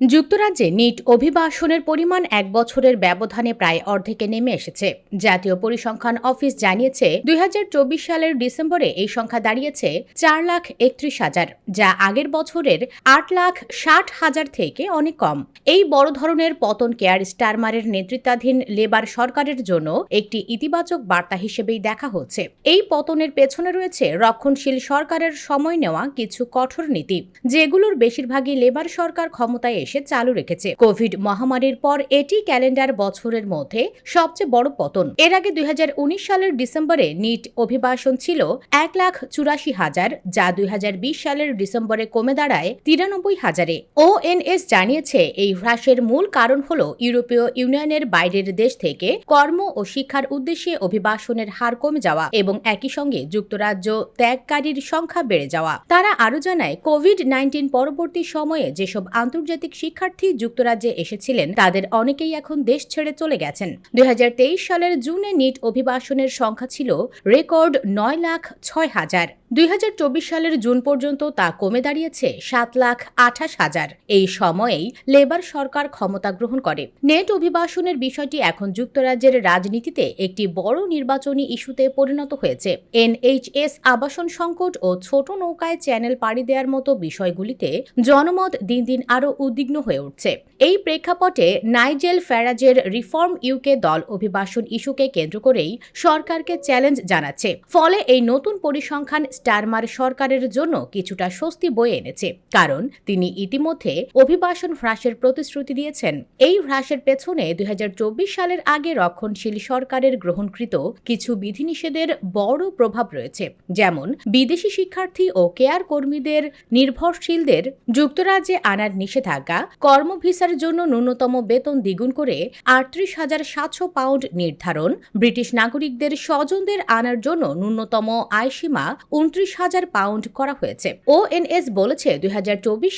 যুক্তরাজ্যে নিট অভিবাসনের পরিমাণ এক বছরের ব্যবধানে প্রায় অর্ধেকে নেমে এসেছে। জাতীয় পরিসংখ্যান অফিস জানিয়েছে, দুই হাজার চব্বিশ সালের ডিসেম্বরে এই সংখ্যা দাঁড়িয়েছে চার লাখ একত্রিশ হাজার, যা আগের বছরের আট লাখ ষাট হাজার থেকে অনেক কম। এই বড় ধরনের পতন কেয়ার স্টারমারের নেতৃত্বাধীন লেবার সরকারের জন্য একটি ইতিবাচক বার্তা হিসেবেই দেখা হচ্ছে। এই পতনের পেছনে রয়েছে রক্ষণশীল সরকারের সময় নেওয়া কিছু কঠোর নীতি, যেগুলোর বেশিরভাগই লেবার সরকার ক্ষমতায় এসে চালু রেখেছে। কোভিড মহামারীর পর এটি ক্যালেন্ডার বছরের মধ্যে সবচেয়ে বড় পতন। এর আগে দুই হাজার উনিশ সালের ডিসেম্বরে নিট অভিবাসন ছিল এক লাখ চুরাশি হাজার, যা দুই হাজার বিশ সালের ডিসেম্বরে কমে দাঁড়ায় তিরানব্বই হাজারে। ওএনএস জানিয়েছে, এই হ্রাসের মূল কারণ হল ইউরোপীয় ইউনিয়নের বাইরের দেশ থেকে কর্ম ও শিক্ষার উদ্দেশ্যে অভিবাসনের হার কমে যাওয়া এবং একই সঙ্গে যুক্তরাজ্য ত্যাগকারীর সংখ্যা বেড়ে যাওয়া। তারা আরও জানায়, কোভিড নাইন্টিন পরবর্তী সময়ে যেসব আন্তর্জাতিক শিক্ষার্থী যুক্তরাজ্যে এসেছিলেন, তাদের অনেকেই এখন দেশ ছেড়ে চলে গেছেন। দুই হাজার তেইশ সালের জুনে নিট অভিবাসনের সংখ্যা ছিল রেকর্ড নয় লাখ ছয় হাজার। দুই হাজার চব্বিশ সালের জুন পর্যন্ত তা কমে দাঁড়িয়েছে সাত লাখ আঠাশ হাজার। এই সময়েই লেবার সরকার ক্ষমতা গ্রহণ করে। নেট অভিবাসনের বিষয়টি এখন যুক্তরাজ্যের রাজনীতিতে একটি বড় নির্বাচনী ইস্যুতে পরিণত হয়েছে। এনএইচএস আবাসন সংকট ও ছোট নৌকায় চ্যানেল পাড়ি দেওয়ার মতো বিষয়গুলিতে জনমত দিন দিন আরও উদ্বিগ্ন হয়ে উঠছে। এই প্রেক্ষাপটে নাইজেল ফ্যারাজের রিফর্ম ইউকে দল অভিবাসন ইস্যুকে কেন্দ্র করেই সরকারকে চ্যালেঞ্জ জানাচ্ছে। ফলে এই নতুন পরিসংখ্যান স্টারমার সরকারের জন্য কিছুটা স্বস্তি বয়ে এনেছে, কারণ তিনি ইতিমধ্যে অভিবাসন হ্রাসের প্রতিশ্রুতি দিয়েছেন। এই হ্রাসের পেছনে দুই সালের আগে রক্ষণশীল সরকারের গ্রহণকৃত কিছু বিধিনিষেধের বড় প্রভাব রয়েছে, যেমন বিদেশি শিক্ষার্থী ও কেয়ার কর্মীদের নির্ভরশীলদের যুক্তরাজ্যে আনার নিষেধাজ্ঞা, কর্ম ভিসার জন্য ন্যূনতম বেতন দ্বিগুণ করে আটত্রিশ হাজার সাতশো পাউন্ড নির্ধারণ, ব্রিটিশ নাগরিকদের স্বজনদের আনার জন্য ন্যূনতম আয়সীমা উনত্রিশ হাজার পাউন্ড করা হয়েছে। ওএনএস বলেছে, দুই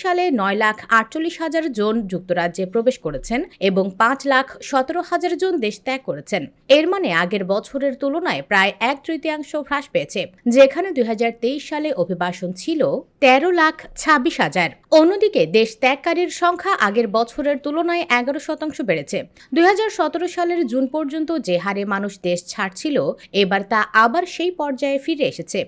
সালে নয় লাখ আটচল্লিশ হাজার জন যুক্তরাজ্যে প্রবেশ করেছেন এবং পাঁচ লাখ সতেরো হাজার জন দেশ ত্যাগ করেছেন। এর মানে আগের বছরের তুলনায় প্রায় এক তৃতীয়াংশ হ্রাস পেয়েছে, যেখানে দুই সালে অভিবাসন ছিল তেরো লাখ ছাব্বিশ হাজার। অন্যদিকে দেশ ত্যাগকারীর সংখ্যা আগের বছরের তুলনায় এগারো শতাংশ বেড়েছে। দুই হাজার সতেরো সালের জুন পর্যন্ত যে হারে মানুষ দেশ ছাড়ছিল, এবার তা আবার সেই পর্যায়ে ফিরে এসেছে।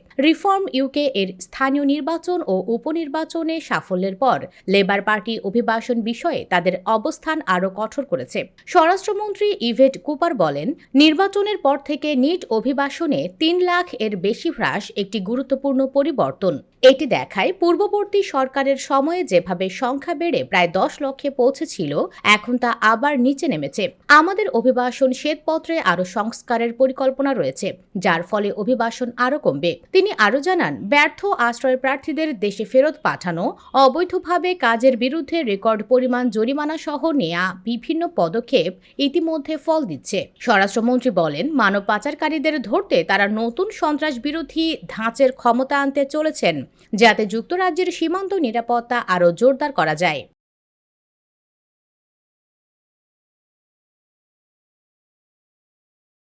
রিফর্ম ইউকে এর স্থানীয় নির্বাচন ও উপনির্বাচনে সাফল্যের পর লেবার পার্টি অভিবাসন বিষয়ে তাদের অবস্থান আরও কঠোর করেছে। স্বরাষ্ট্রমন্ত্রী ইভেট কুপার বলেন, নির্বাচনের পর থেকে নিট অভিবাসনে তিন লাখ এর বেশি হ্রাস একটি গুরুত্বপূর্ণ পরিবর্তন। এটি দেখায়, পূর্ববর্তী সরকারের সময়ে যেভাবে সংখ্যা বেড়ে প্রায় দশ লক্ষে পৌঁছেছিল, এখন তা আবার নিচে নেমেছে। আমাদের অভিবাসন শ্বেতপত্রে আরও সংস্কারের পরিকল্পনা রয়েছে, যার ফলে অভিবাসন আরও কমবে। তিনি আরও জানান, ব্যর্থ আশ্রয় প্রার্থীদের দেশে ফেরত পাঠানো, অবৈধভাবে কাজের বিরুদ্ধে রেকর্ড পরিমাণ জরিমানা সহ নেয়া বিভিন্ন পদক্ষেপ ইতিমধ্যে ফল দিচ্ছে। স্বরাষ্ট্রমন্ত্রী বলেন, মানব পাচারকারীদের ধরতে তারা নতুন সন্ত্রাস বিরোধী ধাঁচের ক্ষমতা আনতে চলেছেন, যাতে যুক্তরাজ্যের সীমান্ত নিরাপত্তা আরও জোরদার করা যায়।